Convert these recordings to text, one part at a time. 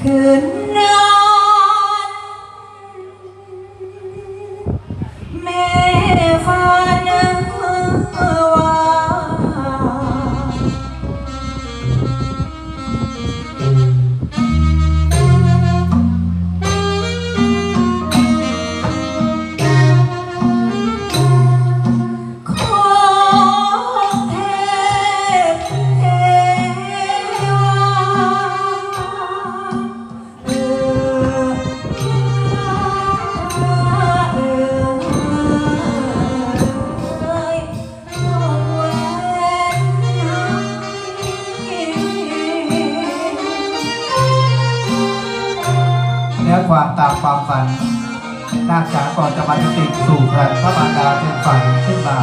คืนนั้น ความตามความฝันนาคจาก่อนจะมาติดสู่พระพระมารดาเป็นฝันขึ้นมา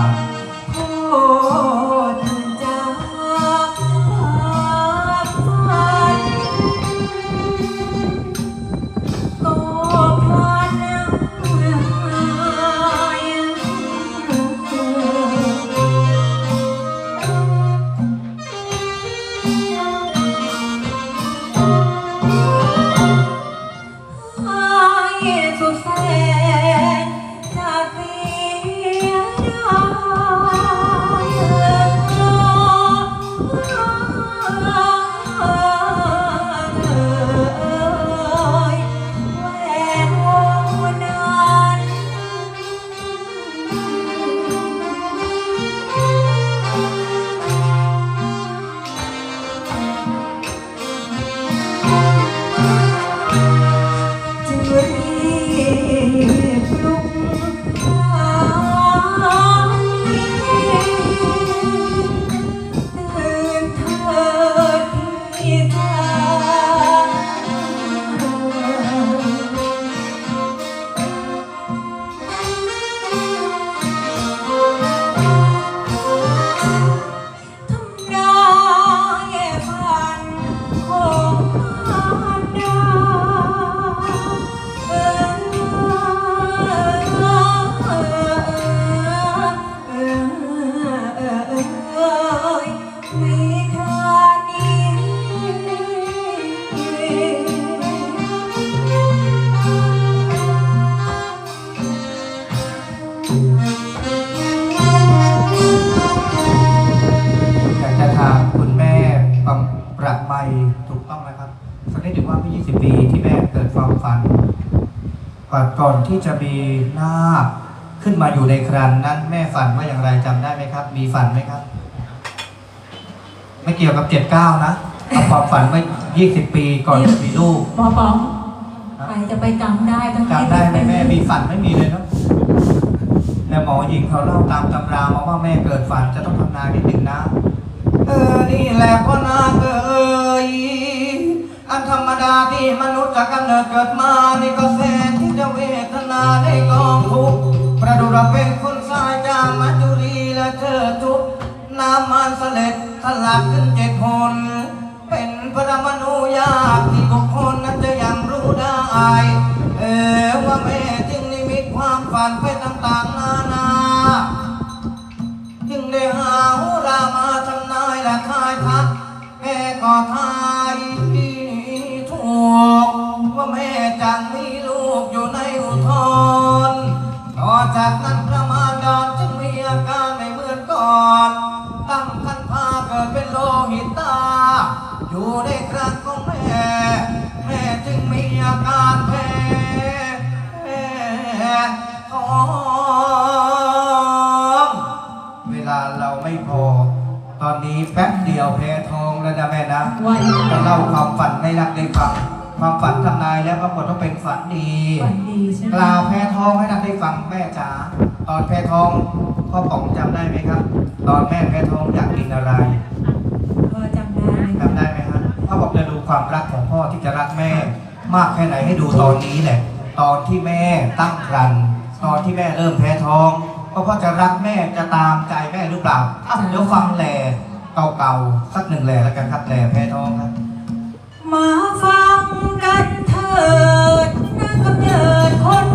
ที่จะมีหน้าคขึ้นมาอยู่ในครันนั้นแม่ฝันว่าอย่างไรจำได้ไหมครับ มีฝันไหมครับ ไม่เกี่ยวกับ79นะเอาความฝันเมื่อ20ปีก่อนจะมีลูกปอปองใครจะไปจำได้ทั้งจำได้ไหมแม่มีฝันไม่มีเลยเนอะแต่หมอหญิงเขาเล่าตามตำรามาว่าแม่เกิดฝันจะต้องทำนายนิดหนึ่งนะ เออ นี่แหละพ่อนาคเอ้ย อันธรรมดาที่มนุษย์จะกำเนิดเกิดมานี่ก็แสนที่จะเวทนาได้กองทุกประดุจเป็นคนสายจามมัจุรีและเธอทุกน้ำมันเสล็ดทะลักขึ้นเจ็ดหนเป็นพระมนุยากที่บุคคลนั้นจะยังรู้ได้ เออว่าแม่จึงนิมิตความฝันเป็นต่างๆนานา จึงได้หาหูรามาทำนายและทายทักแม่ก็ทาย ก ว่าแม่จังมีลูกอยู่ในอุทธรณ์ต่อจากนั้นพระมารดาจึงมีอาการไม่เหมือนก่อน ตั้งคันพาเกิดเป็นโลหิตตา อยู่ในครั้งของแม่ แม่จึงมีอาการแพ้ท้องเวลาเราไม่พอ ตอนนี้แป๊บเดียวแพ้ทองแล้วนะแม่นะไวจะเล่าความฝันในรักได้ฟัง ความฝันทำนายแล้วปรากฏว่าเป็นฝันดี ฝันดีใช่ไหมกล่าวแพ้ทองให้นักได้ฟังแม่จ๋าตอนแพ้ทองพ่อป๋องจำได้ไหมครับ ตอนแม่แพ้ทองอยากกินอะไรเออจำได้จำได้ไหมครับพ่อบอกจะดูความรักของพ่อที่จะรักแม่ มากแค่ไหนให้ดูตอนนี้แหละตอนที่แม่ตั้งครรภ์ตอนที่แม่เริ่มแพ้ท้องว่าพ่อจะรักแม่จะตามใจแม่หรือเปล่าอะเดี๋ยวฟังแหล่เก่าๆสักหนึ่งแหล่แล้วกันครับแหล่แพ้ท้องครับ มาฟังกันเถิดนักกำเนิดคน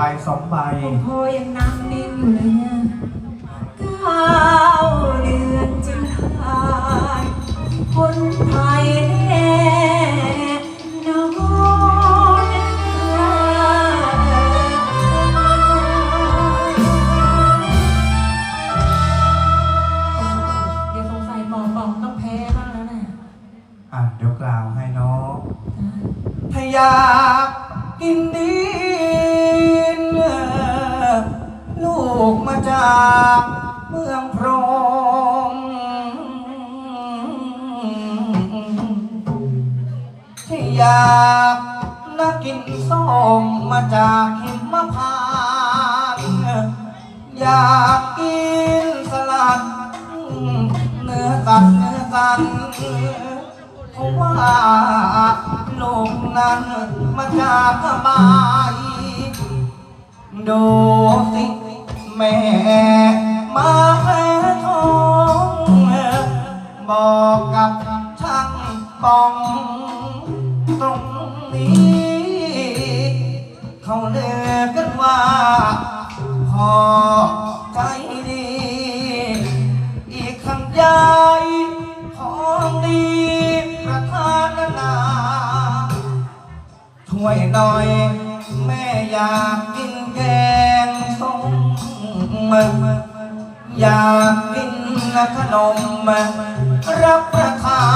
ใบสองใบพ่อยังนั่งนิ่งอยู่เลยเนี่ยเก้าเดือนจึงผ่านคนไทยแน่นอนเดี๋ยวสงสัยหมอบอกต้องแพ้บ้างแล้วแหละอะเดี๋ยวกล่าวให้เนาะถ้าอยา มาจากบายดูสิแม่มาแพ้ท้องบอกกับช่างปองตรงนี้ เขาเลือกันว่าพอใจดี อีกคำใหญ่ ช่วยหน่อย แม่อยากกินแกงส้มอยากกินขนมรับประทา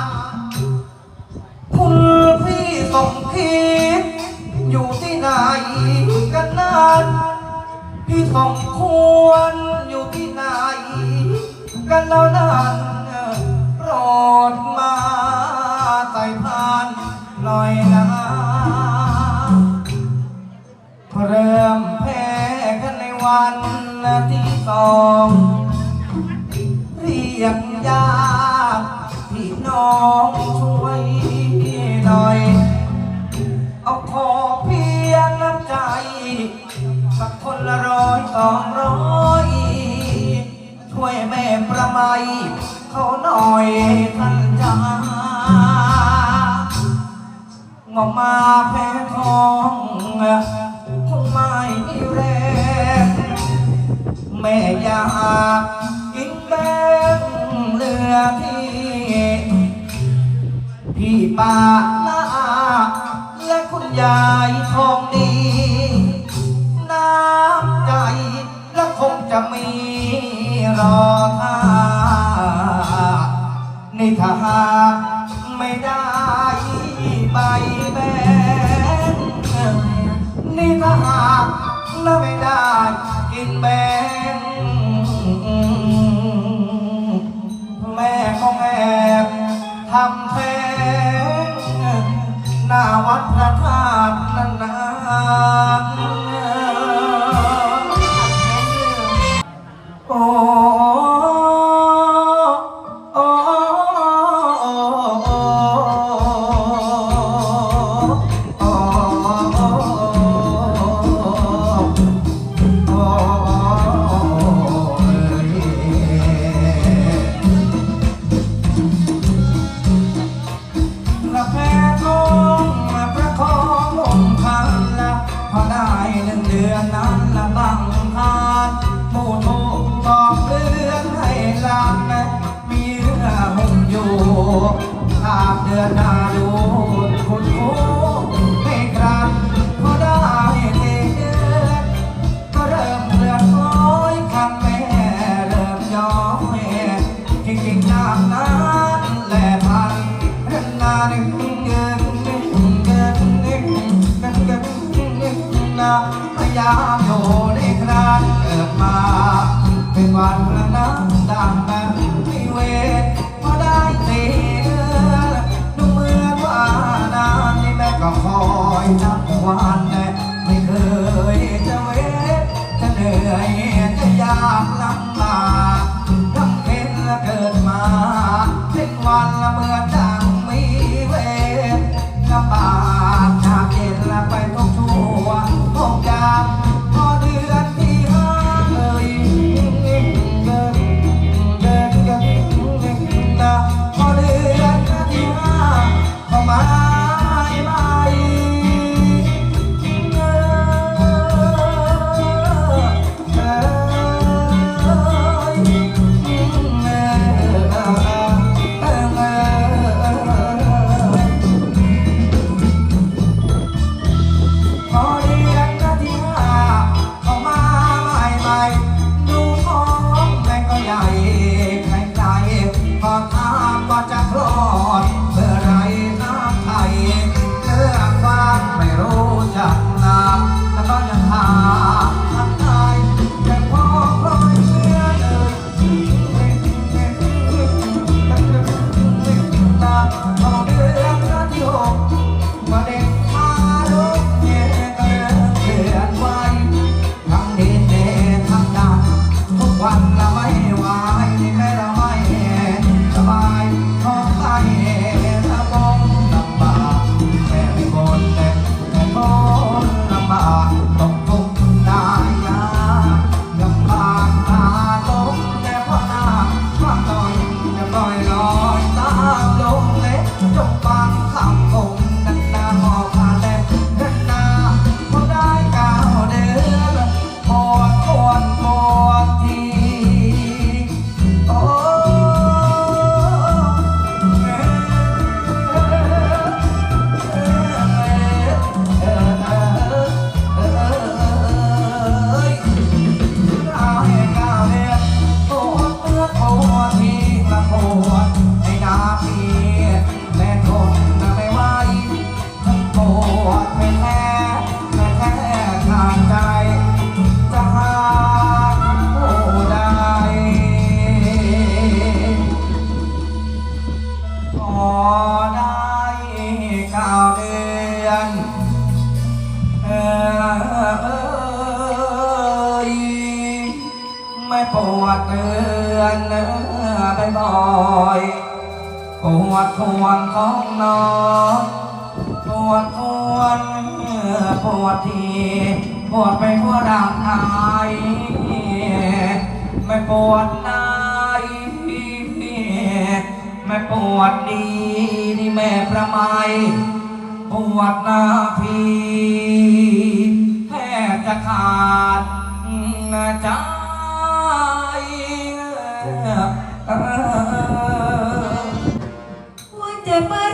น คุณพี่สมคิด อยู่ที่ไหนกันนั้นพี่สมควรอยู่ที่ไหน กันแล้วนั้นโปรดมา วันที่สองเรียกยากพี่น้องช่วยหน่อย เอาขอเพียงน้ำใจ สักคนละร้อยสองร้อยช่วยแม่ประไมเขาหน่อยท่านจ้าว่ามาแพ้ท้องคงไม่มีแรง ม่อยากกินแบงเลือที่ พี่ป้าน้าและคุณยายทองดี น้ำใจและคงจะมีรอท่าในี่ถ้าหากไม่ได้ใบแบงนี่ถ้าหากและไม่ได้ กินแบงแม่ของแอบทำแท้ เดือนหน้าดู อยปวดทวนทองน้องปวดทวนปวดทีปวดไปทั่วร่างกายไม่ปวดนายไม่ปวดดีนี่แม่ประมาทปวดนาพีแทบจะขาดนะจ๊ะ paper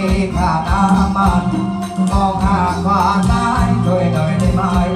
มีค่าน้มันมองหาความได้ช่วยหน่อยได้ไหม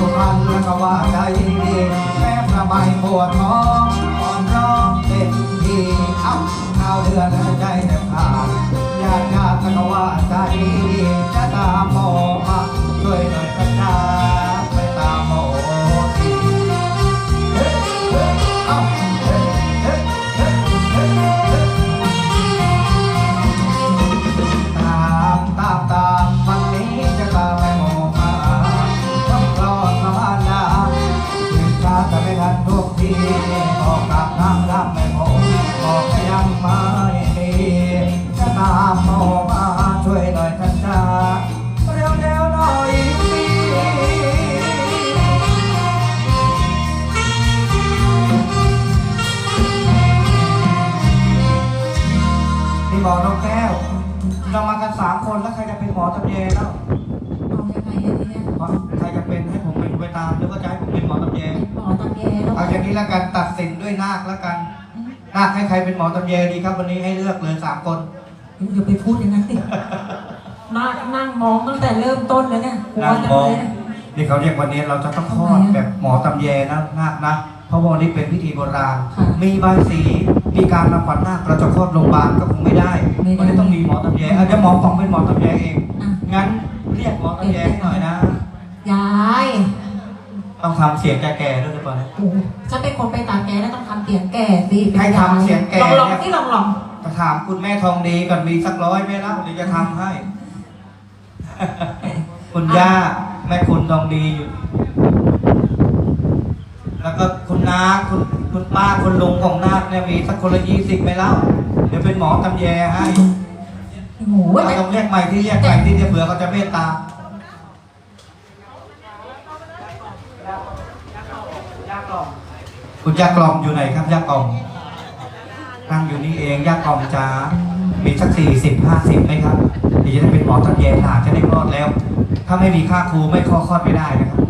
สุพรรณก็ว่าใจดีแม่ระบายปวดท้องอ่อนร้องเต็มทีอัพข้าวเดือนใจแต่ขาดญาติญาติก็ว่าใจดีจะตามพ่อมาช่วยหน่อยก็ได้ นี้ละกันตัดสินด้วยนาคละกัน นาคให้ใครเป็นหมอตำแยดีครับ วันนี้ให้เลือกเลยสามคนอย่าไปพูดอย่างนั้นสินั่งนั่งมองตั้งแต่เริ่มต้นแล้วเนี่ยกลัวนั่งจังมองเลยนะนี่เขาเรียกวันนี้เราจะต้องคลอดทำไมอะแบบหมอตำแยนะนาคนะเพราะว่าวันนี้เป็นพิธีโบราณค่ะมีใบายสี มีการนำขวัญนาคเราจะคลอดโรงพยาบาลก็คงไม่ได้ไม่ได้วันนี้ต้องมีหมอตำแยอะเดี๋ยวหมอของเป็นหมอตำแยเองอะงั้นเรียกหมอตำแยให้หน่อยนะ ยาย ต้องทำเสียงแก่ๆด้วยหรือเปล่าเนี่ยโอ้โหฉันเป็นคนไปตากแกแล้วต้องทำเสียงแก่สิเป็นให้ทำเสียงแก่ ลองลองเนี่ยที่ลองลองจะถามคุณแม่ทองดีก่อนมีสักร้อยไหมล่ะเดี๋ยวจะทำให้ คุณย่าแม่คุณทองดีอยู่ แล้วก็คุณน้าคุณคุณป้าคุณลุงของนาคเนี่ยมีสักคนละยี่สิบไหมเล่าเดี๋ยวเป็นหมอตำแยให้โอ้โหเราต้องเรียกใหม่ที่เรียกใหม่ที่จะเผื่อเขาจะเมตตา คุณย่ากล่อมอยู่ไหนครับย่ากล่อมนั่งอยู่นี่เองย่ากล่อมจ้ามีสักสี่สิบห้าสิบไหมครับเดี๋ยวจะได้เป็นหมอตำแยหลานจะได้คลอดแล้ว ถ้าไม่มีค่าครูไม่คลอดคลอดไม่ได้นะครับ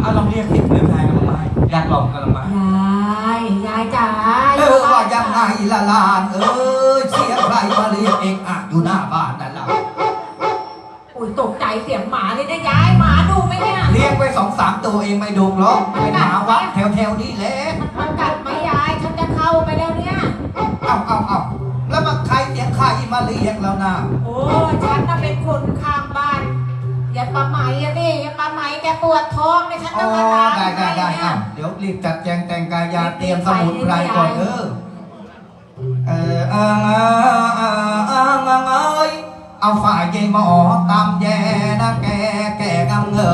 เอาลองเรียกสิบหรือไงกันลงมาให้ย่ากล่อมกันลงมายายยายจ๋าเออว่ายังไงละลานเอ้ยเสียงใครมาเรียกเองอะอยู่หน้าบ้านนั่นแหละอุ้ยตกใจเสียงหมาเลยนะยายหมาดูไหมเนี่ย เลี้ยงไว้สองสามตัวเองไม่ดุหรอกเป็นหมาวัดแถวๆนี้แหละมันกัดไหมยายฉันจะเข้าไปแล้วเนี่ยเอาเอาเอาแล้วมาใครเสียงใครมาเรียกแล้วนะโอ้ฉันน่ะเป็นคนข้างบ้านอย่าปลาไหมอะนี่อย่าปลาไหมแกปวดท้องเนี่ยฉันอ๋ต้อองมาตามได้ได้ได้ให้เนี่ยเอาเดี๋ยวรีบจัดแจงแต่งกายาเตรียมสมุนไพรก่อนเออเออเออเออเออเออเออเอยเอาฝ่ายใยหมอตามแย่นะแกแกกำเงอ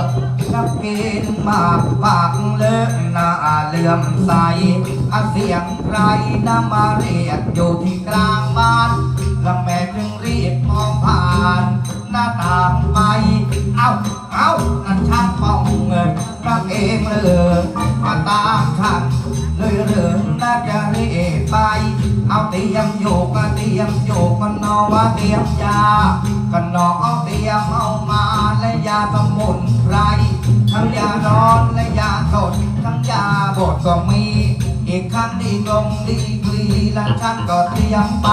ะกับกินมาปากเลิกหน้าเลื่อมใสอาเสียงใครนะมาเรียกอยู่ที่กลางบ้านแล้วแม่จึงรีบมองผ่านหน้าต่างไป เอ้า เอ้า นั่นช่างป้องเงินรักเองเลยมาตามทันเลยเริ่มน่าจะรีบไป เอาเตรียมโยกเตรียมโยกกันนอว่าเตรียมยากันนอเอาเตรียมเอามาและยาสมุนไพร ทั้งยาร้อนและยาสดทั้งยาบดก็มี อีกครั้งดีกลมดีกรีและฉันก็เตรียมไป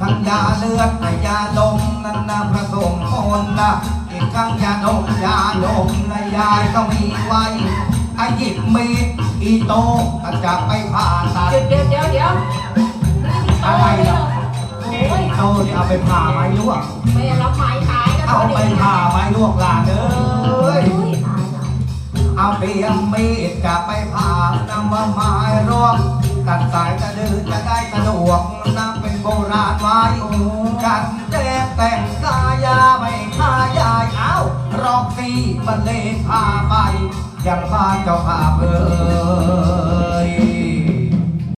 ทั้งยาเลือดและยาลมนั้นนำผสมคนนะอีกครั้งยาดมยาดมและยายก็มีไว้ไอ้หยิบมีดอีโต้จะไปผ่าตัดเดี๋ยวเดี๋ยวเดี๋ยวเดี๋ยวอะไรล่ะโอ้ยโต้ที่เอาไปผ่าไม้ลวกไม่รับไม้ตายกันเอาไปผ่าไม้ลวกหลานเอ้ย เอาเปียมมีดจะไปผ่านำมาหม้รวมตัดสายจะดื้อจะได้สะดวกนำเป็นโบราณไว้กันแจ้งแต่งกายาไม่ทายายเอารอกสีบันเลงพาไปยังบ้านเจ้าภาพเอ่